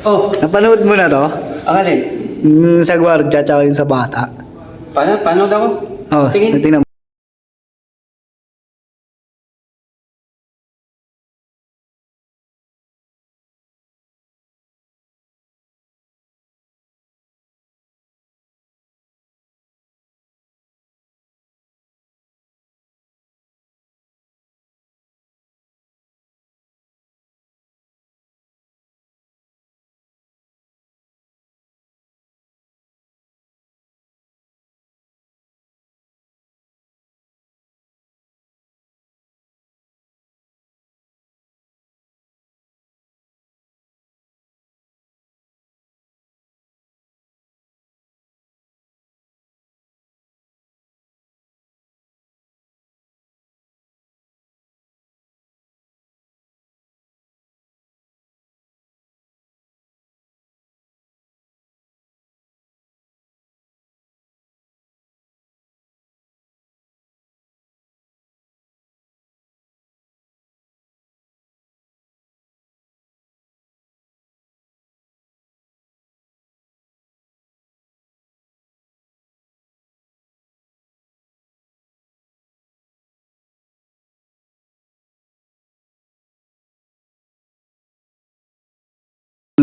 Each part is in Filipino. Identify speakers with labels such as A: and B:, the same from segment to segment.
A: Oh,
B: Napanood mo na to?
A: ang alin?
B: Yung sa gwardiya tsaka yung sa bata.
A: Paano, paano daw?
B: Oh,
A: Tingin.
B: tingnan mo.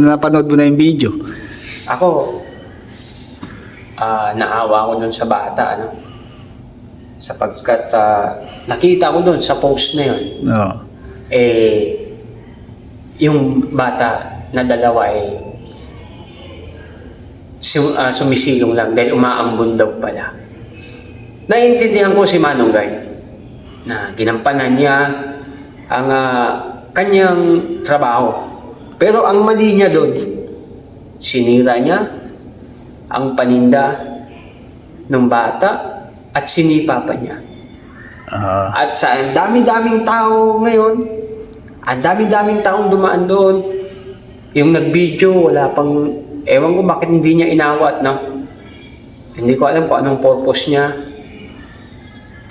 B: Napanood mo na yung video.
A: Ako, ah naawa ko dun sa bata, ano? Sapagkat ah, nakita ko dun sa post na yun,
B: Oo.
A: eh, yung bata na dalawa eh, sum, ah, sumisilong lang dahil umaambon daw pala. Naiintindihan ko si Manong Guy na ginampanan niya ang ah, kanyang trabaho. Pero ang mali niya doon, sinira niya ang paninda ng bata at sinipa pa niya.
B: Ah.
A: At sa ang dami-daming tao ngayon, ang dami-daming taong dumaan doon, yung nag-video, wala pang, ewan ko bakit hindi niya inawat, no? Hindi ko alam kung anong purpose niya.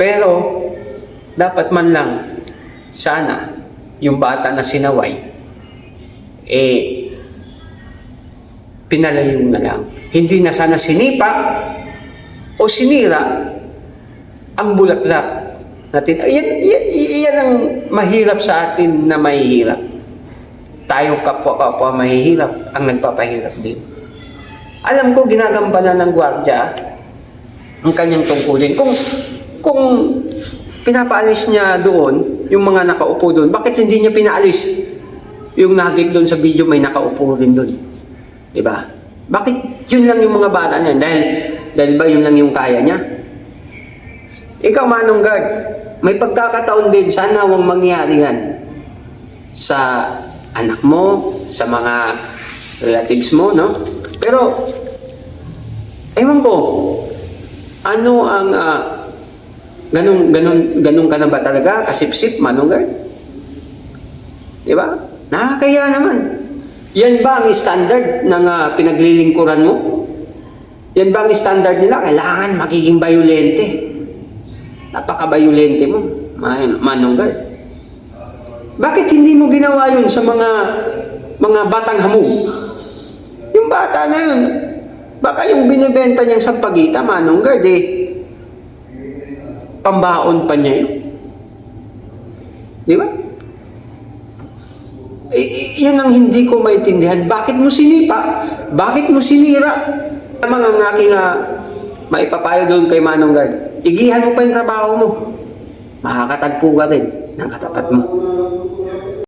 A: Pero, dapat man lang, sana, yung bata na sinaway, eh, pinalayo na lang. Hindi na sana sinipa o sinira ang bulaklak natin. Yan, yan, yan ang mahirap sa atin na mahihirap. Tayo kapwa-kapwa mahihirap ang nagpapahirap din. Alam ko ginagampanan ng gwardya ang kanyang tungkulin. Kung kung pinapaalis niya doon, yung mga nakaupo doon, bakit hindi niya pinaalis? Yung nagip doon sa video may nakaupo rin doon. 'Di ba? Bakit yun lang yung mga bata niya? Dahil, dahil ba yun lang yung kaya niya? Ikaw, Manong Guard, may pagkakataon din, sana huwag mangyari yan sa anak mo, sa mga relatives mo, no? Pero, ewan ko, ano ang, ah, ganun, ganun, ganun ka na ba talaga, kasipsip, Manong? Di ba? Nakakaya naman. Yan ba ang standard ng ah, pinaglilingkuran mo? Yan ba ang standard nila? Kailangan magiging violente. Napaka-violente mo, Man- Manong Guard. Bakit hindi mo ginawa yun sa mga mga batang hamog? Yung bata na yun, baka yung binibenta niyang sampagita, Manong Guard, eh, pambaon pa niya yun. Di ba? Eh, eh, yan ang hindi ko maintindihan. Bakit mo sinipa? Bakit mo sinira? Lamang ang aking uh, maipapayo doon kay Manong Guard. Igihan mo pa yung trabaho mo. Makakatagpo ka rin ng katapat mo.